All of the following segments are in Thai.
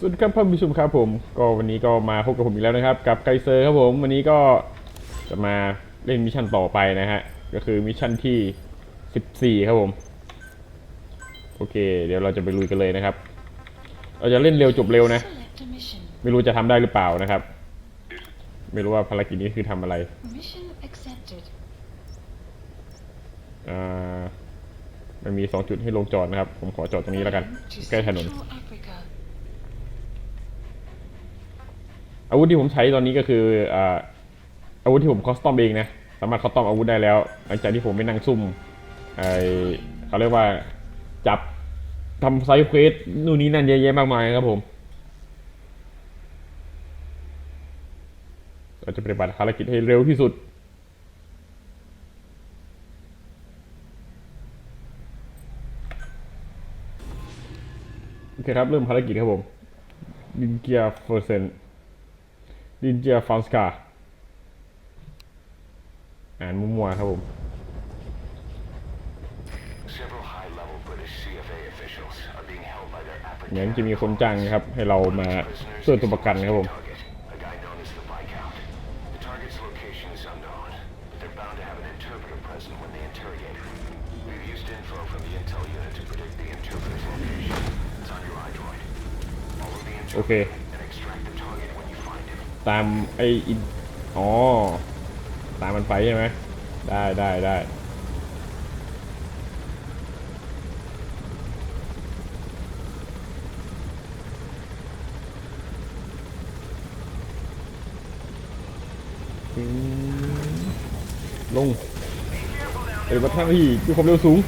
สวัสดีครับท่านผู้ชมครับผมก็วันนี้ก็มาพบกับผมอีกแล้วนะครับ กับไกเซอร์ครับผมวันนี้ก็จะมาเล่นมิชชั่นต่อไปนะฮะก็คือมิชชั่นที่ 14 ครับผม โอเค เดี๋ยวเราจะไปลุยกันเลยนะครับ เราจะเล่นเร็วจบเร็วนะ ไม่รู้จะทำได้หรือเปล่านะครับ ไม่รู้ว่าภารกิจนี้คือทำอะไรอ่ามันมี 2 จุดให้ลงจอดนะครับ ผมขอจอดตรงนี้แล้วกันใกล้ถนน อาวุธที่ผมใช้ตอนนี้ก็คืออ่าอาวุธที่ผมคอสตอมเองนะสามารถคอสตอมอาวุธได้แล้ว หลังจากที่ผมไปนั่งซุ่มไอเขาเรียกว่าจับทำไซด์เควสนู่นนี่นั่นเยอะแยะมากมายครับผมเราจะปฏิบัติภารกิจให้เร็วที่สุดโอเคครับ เริ่มภารกิจครับผมดินเกียร์เฟอร์เซน ดินเจียฟานสกาอ่านมั่วๆครับผม Several high-level British CFA officials are being held by their งั้น African จะมีคนจ้างนะครับ ให้เรามาช่วยตัวประกันครับผม target, a guy known as the Viscount. The target's location is unknown, but they're bound to have an interpreter present when they interrogate him. We've used info from the intel unit to predict the interpreter's location. It's on your iDroid. Follow the โอเค interpreter and extract the target when you find him. ตามไออินอ๋อ ตามมันไปใช่ไหม ได้ได้ได้ลงปฏิบัติหน้าที่ด้วยความเร็วสูง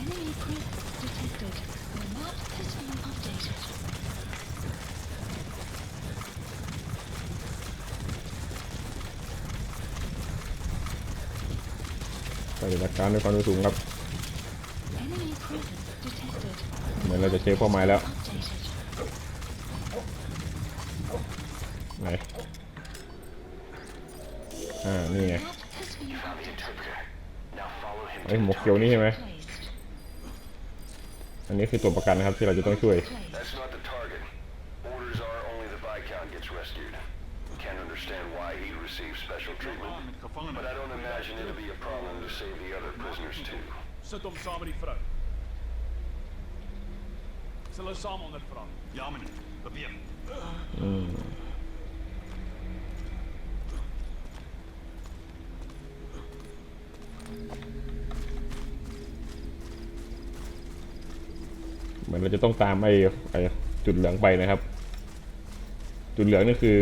Enemy presence detected. The map has been updated. ปฏิบัติการ ด้วยความสูงครับ เหมือนเราจะเจอเป้าหมายแล้วไหนอ่า นี่ไงไอ้หมวกเขียวนี่ใช่ไหมอันนี้คือตัวประกันนะครับที่เราจะต้องช่วย understand why he received special treatment, but I don't imagine it'll be a problem to save the other prisoners too. Sit hom saam met die vrou. Is hulle saam ondervra? Ja, meneer. Beweeg. เหมือนเราจะต้องตามไอ้ไอ้จุดเหลืองไปนะครับ จุดเหลืองนี่คือ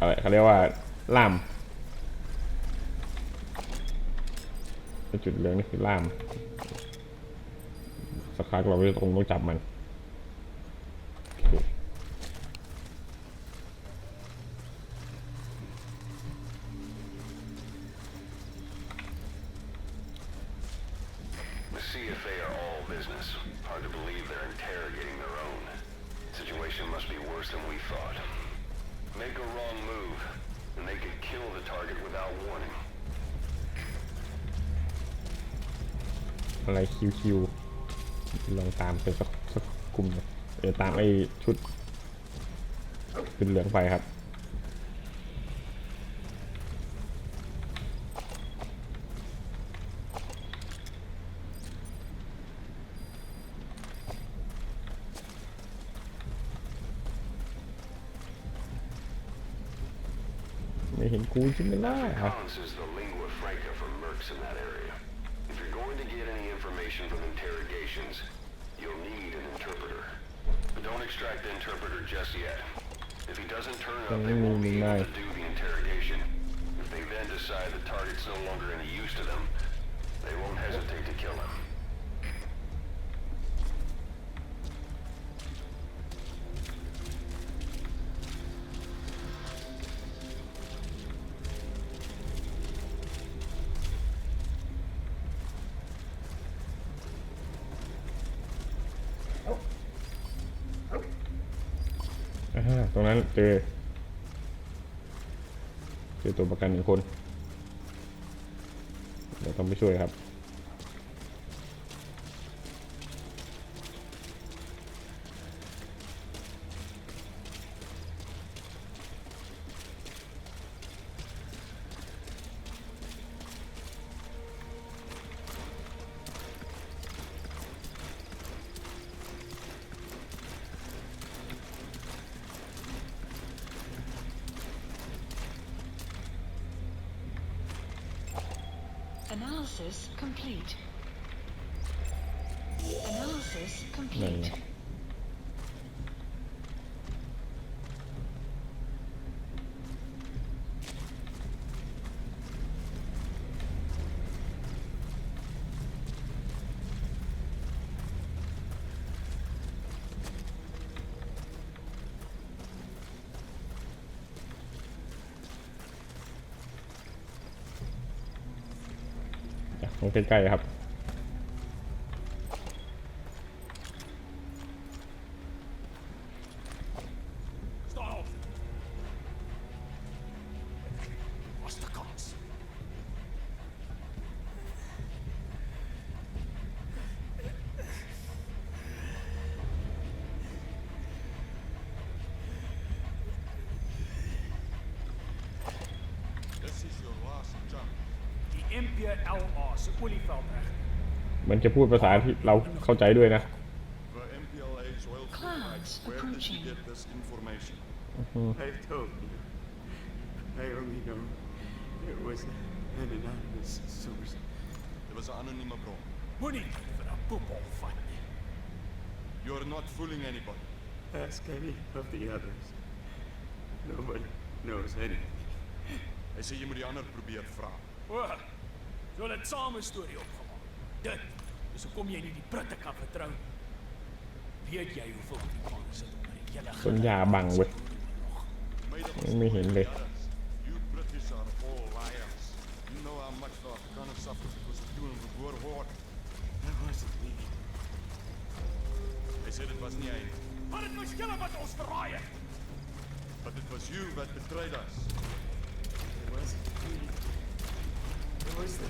อะไรเขาเรียกว่าล่ามจุดเหลืองนี่คือล่ามสักพักเราต้องต้องจับมัน Make a wrong move, and they could kill the target without warning. อะไรคิวคิวลองตามไปสักสักกลุ่มเออตามไอ้ชุดขึ้นเหลืองไปครับ cool to me now. Collins is the lingua franca for mercs in that area. If you're going to get any information from interrogations, you'll need an interpreter. But don't extract the interpreter just yet. If he doesn't turn up, they won't be able to do the interrogation. If they then decide the target's no longer any use to them, they won't hesitate to kill him. ตรงนั้นเจอเจอตัวประกันหนึ่งคน เดี๋ยวต้องไปช่วยครับ Analysis complete. Analysis complete. ใกล้ๆครับ Staan op. Was de kans. This is your last chance. Die MPLA se olieveld reg. มันจะพูดภาษาที่เราเข้าใจด้วยนะ The MPLA's oil field Clouds rights. Where did you approaching. get this information? I've told you. I only know it was an anonymous source. It was an anonieme bron. Moenie vir 'n poepel vat nie. You're not fooling anybody. Ask any of the others. Nobody knows anything. Hy sê jy moet die ander probeer vra. O. Jy het saam 'n storie opgemaak. Dit is hoekom jy nie die Britte kan vertrou nie. Weet jy hoeveel Afrikaners sit onder die hele ต้นหญ้าบังเว้ย Mede ไม่เห็นเลย others. You British are all liars. You know how much the Afrikaners suffer because of you in the Boer War. That wasn't me. Hy sê dit was nie hy nie. Maar dit was julle wat ons verraai het. But it was you that betrayed us. It wasn't me. It was the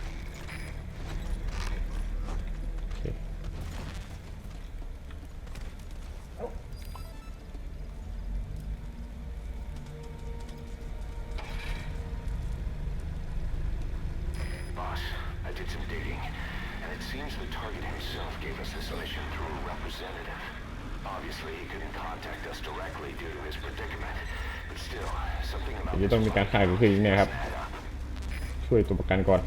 ต้องมีการถ่าก็คืออย่นี่ยครับ ช่วยตัวประกันก่อน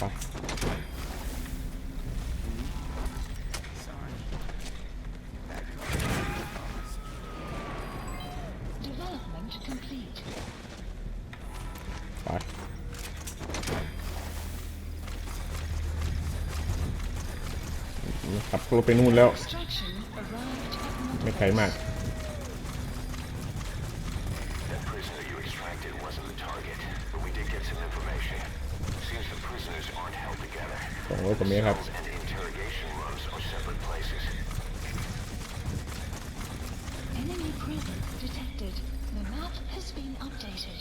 ปขับรถไปนู่นแล้ว ไม่ไกลมาก presence detected. The map has been updated.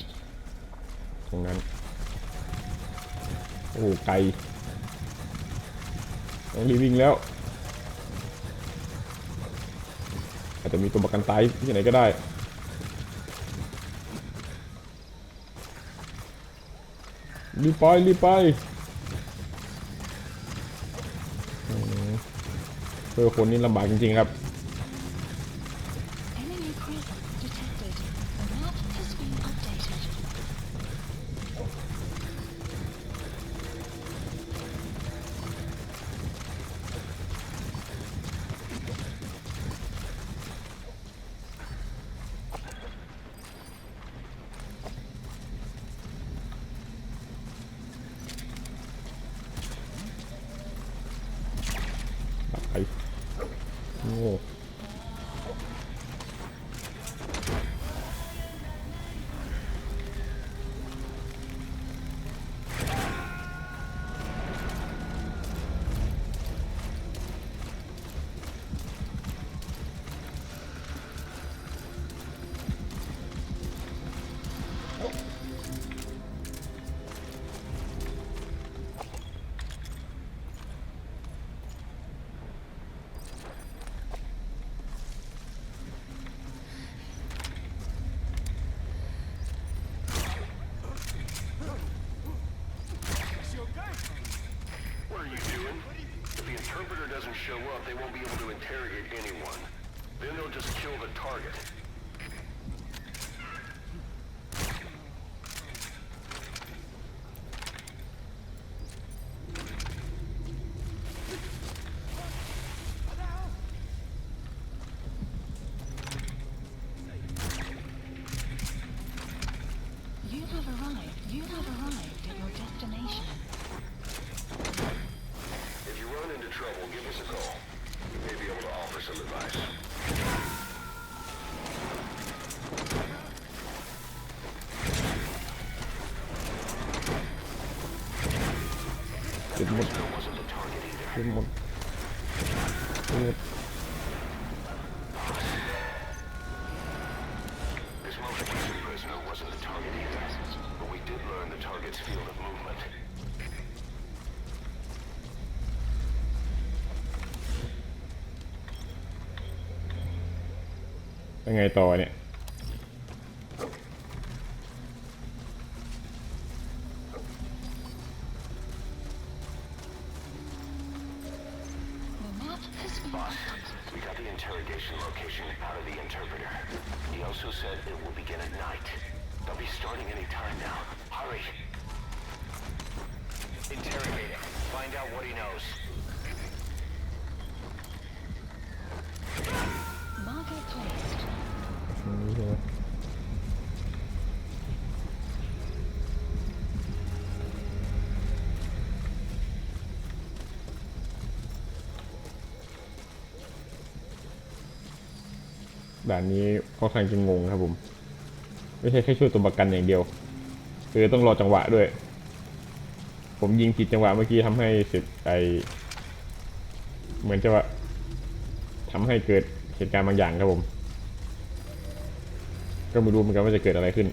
ตรงนั้น โอ้โหไกลต้องรีบวิ่งแล้ว อาจจะมีตัวประกันตายที่ไหนก็ได้รีบไปรีบไป เออคนนี้ลำบากจริงๆครับ they won't be able to interrogate anyone. Then they'll just kill the target. เก็บหมด There wasn't the target either. เก็บหมดเก็บหมด This most recent prisoner wasn't the target either. But we did learn the target's field of movement. ยังไงต่อเนี่ย said it will begin at night. They'll be starting any time now. Hurry. Interrogate him. Find out what he knows. Marker placed. ด่านนี้ค่อนข้างจะงงครับผม ไม่ใช่แค่ช่วยตัวประกันอย่างเดียว คือต้องรอจังหวะด้วย ผมยิงผิดจังหวะเมื่อกี้ทำให้เสร็จไอเหมือนจะว่าทำให้เกิดเหตุการณ์บางอย่างครับผม ก็ไม่รู้เหมือนกันว่าจะเกิดอะไรขึ้น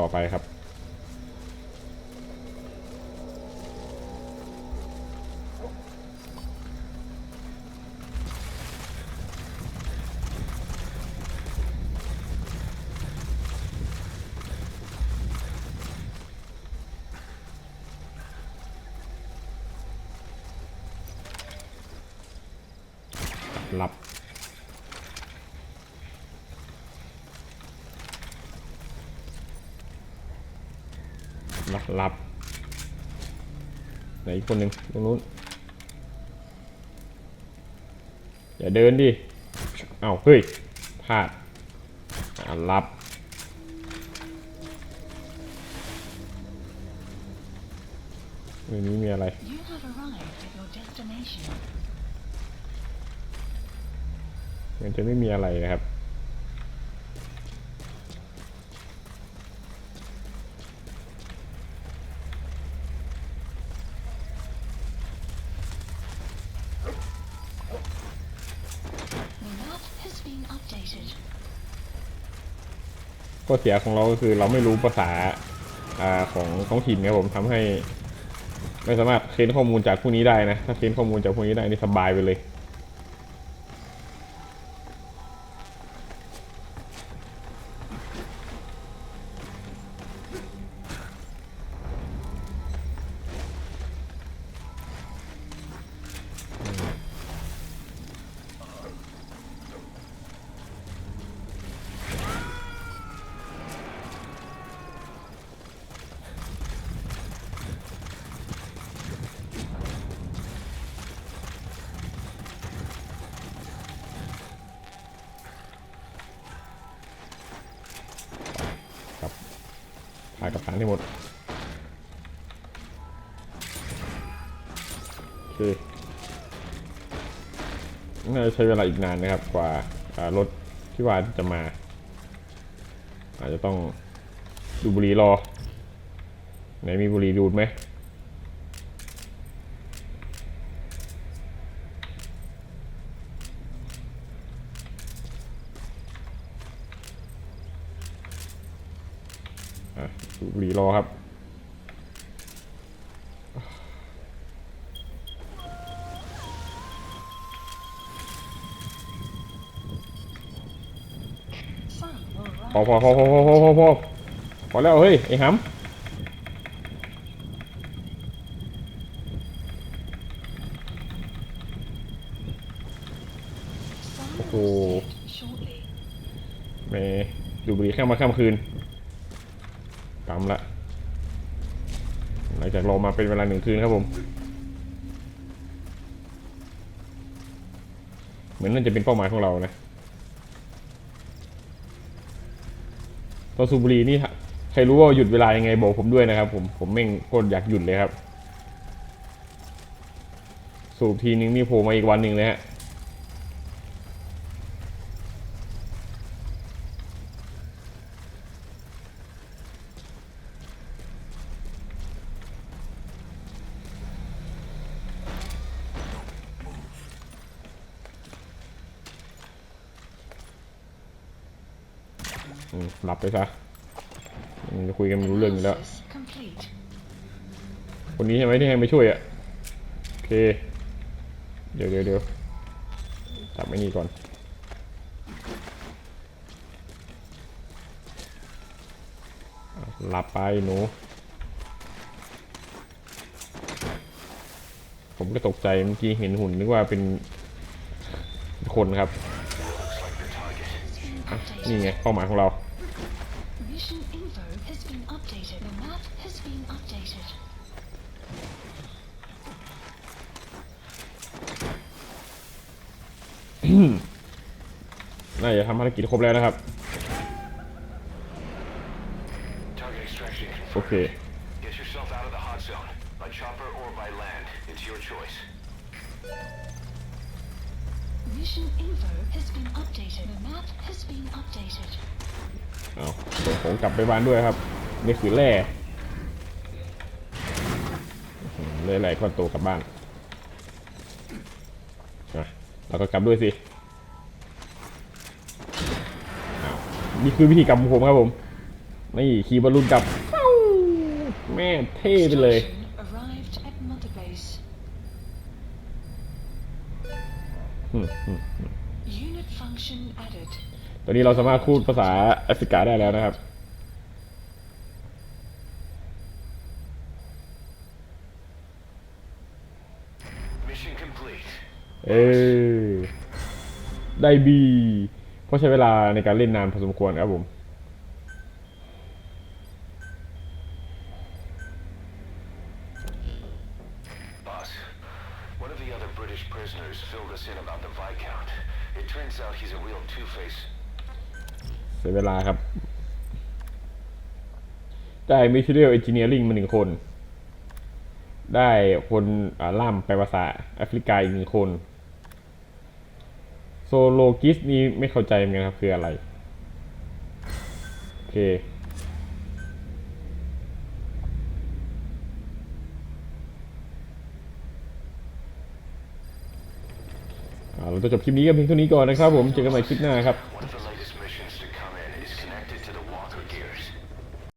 ต่อไปครับ รับรับ ไหนอีกคนหนึ่งตรงนู้น อย่าเดินดิ เอ้าเฮ้ยพลาดอ่ารับ ในนี้มีอะไร You have arrived at your destination. มันจะไม่มีอะไรนะครับ The map has been updated. ข้อเสียของเราก็คือเราไม่รู้ภาษาอาของท้องถิ่นครับผมทำให้ ไม่สามารถเค้นข้อมูลจากพวกนี้ได้นะ ถ้าเค้นข้อมูลจากพวกนี้ได้นี่สบายไปเลย ถ่ายกับฐานให้หมดโอเคน่าจะใช้เวลาอีกนานนะครับ กว่ารถที่ว่าจะมา อาจจะต้องดูบุหรีรอ ไหนมีบุหรีดูดไหม โลครับ พอพอพอพอพอพอพอพอพอแล้วเฮ้ย ไอ้หำโอ้โหแม่ดูบุรีข้ามมาข้ามคืน จากรอมาเป็นเวลาหนึ่งคืนครับผม เหมือนนั่นจะเป็นเป้าหมายของเรานะตอนสูบบุหรี่นี่ใครรู้ว่าหยุดเวลายังไงบอกผมด้วยนะครับ ผมผมแม่งโคตรอยากหยุดเลยครับ สูบทีนึงนี่โผล่มาอีกวันหนึ่งเลยฮะ ไปซะมันจะคุยกันรู้เรื่องอยู่แล้ว คนนี้ใช่ไหมที่ให้มาช่วยอะ โอเค เดี๋ยวเดี๋ยวเดี๋ยวจับไอ้นี่ก่อน หลับไปหนู ผมก็ตกใจเมื่อกี้เห็นหุ่นนึกว่าเป็นคนครับ นี่ไงเป้าหมายของเรา น่าจะทำภารกิจครบแล้วนะครับ Target extraction โอ confirmed. เค Get yourself out of the hot zone, by chopper or by land. It's your choice. Mission info has been updated. The map has been updated. เอาส่งของกลับไปบ้านด้วยครับ นี่คือแร่อื้อหือเลยแหล่ก้อนโตกลับบ้านอะเราก็กลับด้วยสิ นี่คือวิธีกลับของผมครับผม นี่ขี่บอลลูนกลับฟิวแม่เท่ไปเลย Station arrived at Mother Base. อืมอืม Unit function added. ตอนนี้เราสามารถพูดภาษาแอฟริกาได้แล้วนะครับ Mission complete. เออได้บี เพราะใช้เวลาในการเล่นนานพอสมควรครับผม Boss, one of the other British prisoners filled us in about the Viscount. It turns out he's a real two-face. เสียเวลาครับ ได้ Material Engineering มาหนึ่งคน ได้คนอ่าล่ามแปลภาษาแอฟริกาอีกหนึ่งคน โซโลกิสนี่ไม่เข้าใจเหมือนกันครับ คืออะไร โอเคอ่าเราจะจบคลิปนี้กันเพียงเท่านี้ก่อนนะครับผม เจอกันใหม่คลิปหน้าครับ